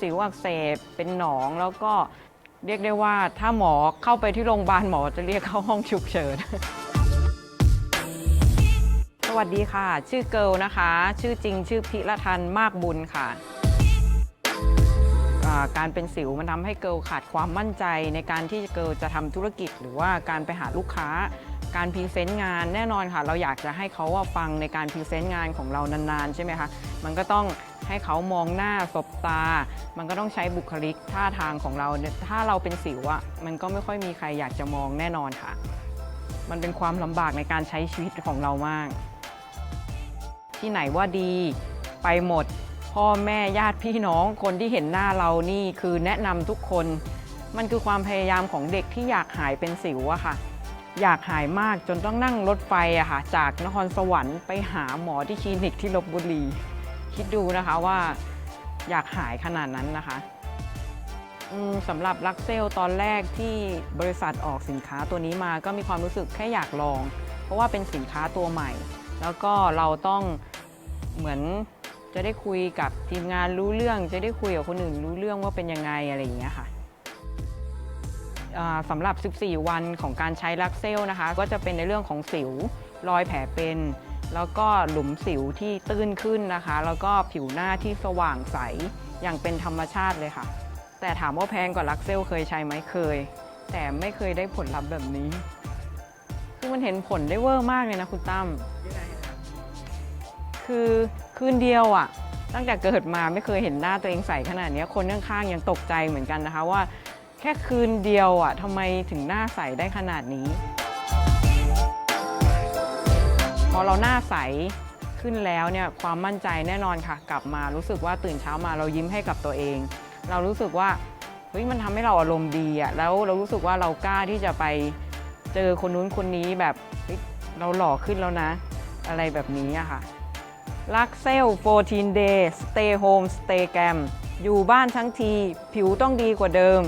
สิวอักเสบเป็นหนองแล้วก็เรียกได้ว่าถ้าหมอเข้าไปที่โรงพยาบาลหมอจะเรียกเข้าห้องฉุกเฉิน สวัสดีค่ะ ชื่อเกิลนะคะ ชื่อจริงชื่อพิรทันมากบุญค่ะการเป็นสิวมันทำให้เกิลขาดความมั่นใจในการที่เกิลจะทำธุรกิจ หรือว่าการไปหาลูกค้า การพรีเซนต์งานแน่นอนค่ะ เราอยากจะให้เขาาฟังในการพรีเซนต์งานของเรานานๆ ใช่ไหมคะ มันก็ต้อง ให้เขามองหน้าสบตา มันก็ต้องใช้บุคลิกท่าทางของเราเนี่ยถ้าเราเป็นสิวอะมันก็ไม่ค่อยมีใครอยากจะมองแน่นอนค่ะ มันเป็นความลำบากในการใช้ชีวิตของเรามาก ที่ไหนว่าดีไปหมด พ่อแม่ญาติพี่น้องคนที่เห็นหน้าเรานี่คือแนะนำทุกคน มันคือความพยายามของเด็กที่อยากหายเป็นสิวอะค่ะอยากหายมากจนต้องนั่งรถไฟอะค่ะจากนครสวรรค์ไปหาหมอที่คลินิกที่ลบบุรี คิดดูนะคะว่าอยากหายขนาดนั้นนะคะสำหรับลักเซลตอนแรกที่บริษัทออกสินค้าตัวนี้มาก็มีความรู้สึกแค่อยากลอง เพราะว่าเป็นสินค้าตัวใหม่ แล้วก็เราต้องเหมือนจะได้คุยกับทีมงานรู้เรื่อง จะได้คุยกับคนอื่นรู้เรื่องว่าเป็นยังไงอะไรอย่างเงี้ยค่ะสำหรับ 14 วันของการใช้ลักเซลนะคะ ก็จะเป็นในเรื่องของสิวรอยแผลเป็น แล้วก็หลุมสิวที่ตื้นขึ้นนะคะ แล้วก็ผิวหน้าที่สว่างใสอย่างเป็นธรรมชาติเลยค่ะ แต่ถามว่าแพงกว่าลักเซลเคยใช้ไหมเคย แต่ไม่เคยได้ผลลัพธ์แบบนี้ คือมันเห็นผลได้เวอร์มากเลยนะคุณตั้มคือคืนเดียวอะ่ะ ตั้งแต่เกิดมาไม่เคยเห็นหน้าตัวเองใสขนาดนี้คนข้างๆยังตกใจเหมือนกันนะคะว่า แค่คืนเดียวอะ่ะทำไมถึงหน้าใสได้ขนาดนี้ อเราหน้าใสขึ้นแล้วเนี่ยความมั่นใจแน่นอนค่ะ กลับมารู้สึกว่าตื่นเช้ามาเรายิ้มให้กับตัวเอง เรารู้สึกว่าเฮ้ยมันทำให้เราอารมณ์ดีอะแล้วเรารู้สึกว่าเรากล้าที่จะไปเจอคนนู้นคนนี้แบบเฮ้ยเราหล่อขึ้นแล้วนะ อะไรแบบนี้อะค่ะลักเซล14 days stay home stay gam อยู่บ้านทั้งที ผิวต้องดีกว่าเดิม